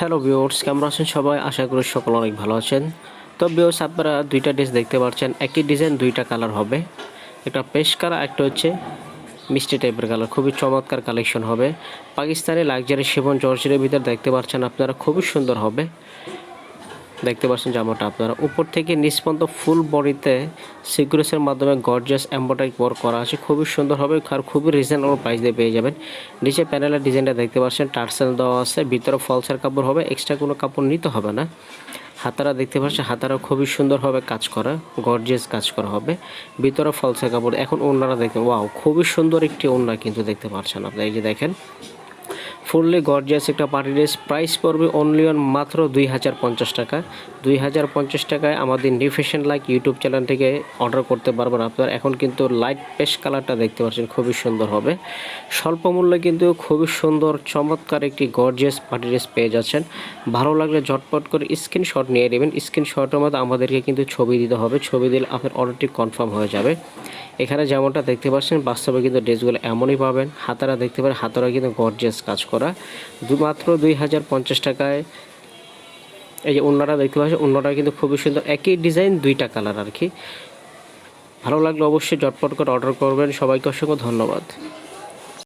Hello viewers কেমন আছেন সবাই? আশা করি সকল অনেক ভালো আছেন। তো ভিউয়ার্স আপনারা দুইটা ড্রেস দেখতে পাচ্ছেন। একই ডিজাইন দুইটা কালার হবে। একটা পেশ কালার একটা হচ্ছে মিষ্টি টাইপের কালার খুবই চমৎকার কালেকশন হবে। পাকিস্তানি লাক্সারি সেবন জর্জের ভিতর দেখতে পাচ্ছেন আপনারা, খুবই সুন্দর হবে। দেখতে পাচ্ছেন জামাটা। আপনারা উপর থেকে নিচ পর্যন্ত ফুল বডিতে সিকুরেসের মাধ্যমে গর্জিয়াস এম্বয়ডারি ওয়ার্ক করা আছে। খুবই সুন্দর হবে আর খুবই রিজনেবল প্রাইস দিয়ে পেয়ে যাবেন। নিচে প্যানেলের ডিজাইনটা দেখতে পাচ্ছেন, টার্সেল দেওয়া আছে, ভিতরে ফলসের কাপড় হবে এক্সট্রা কোনো কাপড় নিতে হবে না। হাতারা দেখতে পাচ্ছেন, হাতারা খুবই সুন্দরভাবে কাজ করা গর্জিয়াস কাজ করা হবে। ভিতরে ফলসের কাপড়, এখন ওনারা দেখতে ওয়াও খুবই সুন্দর একটি ওড়না কিন্তু দেখতে পাচ্ছেন আপনারা এই যে দেখেন। ফুললি গর্জিয়াস একটা পার্টি ড্রেস। প্রাইস পড়বে অনলি অন মাত্র দুই হাজার পঞ্চাশ টাকা। দুই হাজার পঞ্চাশ টাকায় আমাদের new fashion like YouTube channel থেকে অর্ডার করতে পারবেন আপনারা। এখন কিন্তু লাইট পেস্ট কালারটা দেখতে পাচ্ছেন, খুবই সুন্দর হবে। স্বল্প মূল্যে কিন্তু খুবই সুন্দর, চমৎকার একটি গর্জিয়াস পার্টি ড্রেস পেয়ে যাচ্ছেন। ভালো লাগলে ঝটপট করে স্ক্রিনশট নিয়ে নেবেন। স্ক্রিনশটের মধ্যে আমাদেরকে কিন্তু ছবি দিতে হবে। ছবি দিলে আপনার অর্ডারটি কনফার্ম হয়ে যাবে। এখানে যেমনটা দেখতে পাচ্ছেন, বাস্তবে কিন্তু ড্রেসগুলো এমনই পাবেন। হাতারা দেখতে পারেন, হাতারা কিন্তু গর্জিয়াস কাজ করা। দু মাত্র দুই হাজার পঞ্চাশ টাকায় এই যে অন্যরা দেখতে পাচ্ছি অন্যটা কিন্তু খুবই সুন্দর। একই ডিজাইন, দুইটা কালার আর কি। ভালো লাগলে অবশ্যই জটপট করে অর্ডার করবেন। সবাইকে অসংখ্য ধন্যবাদ।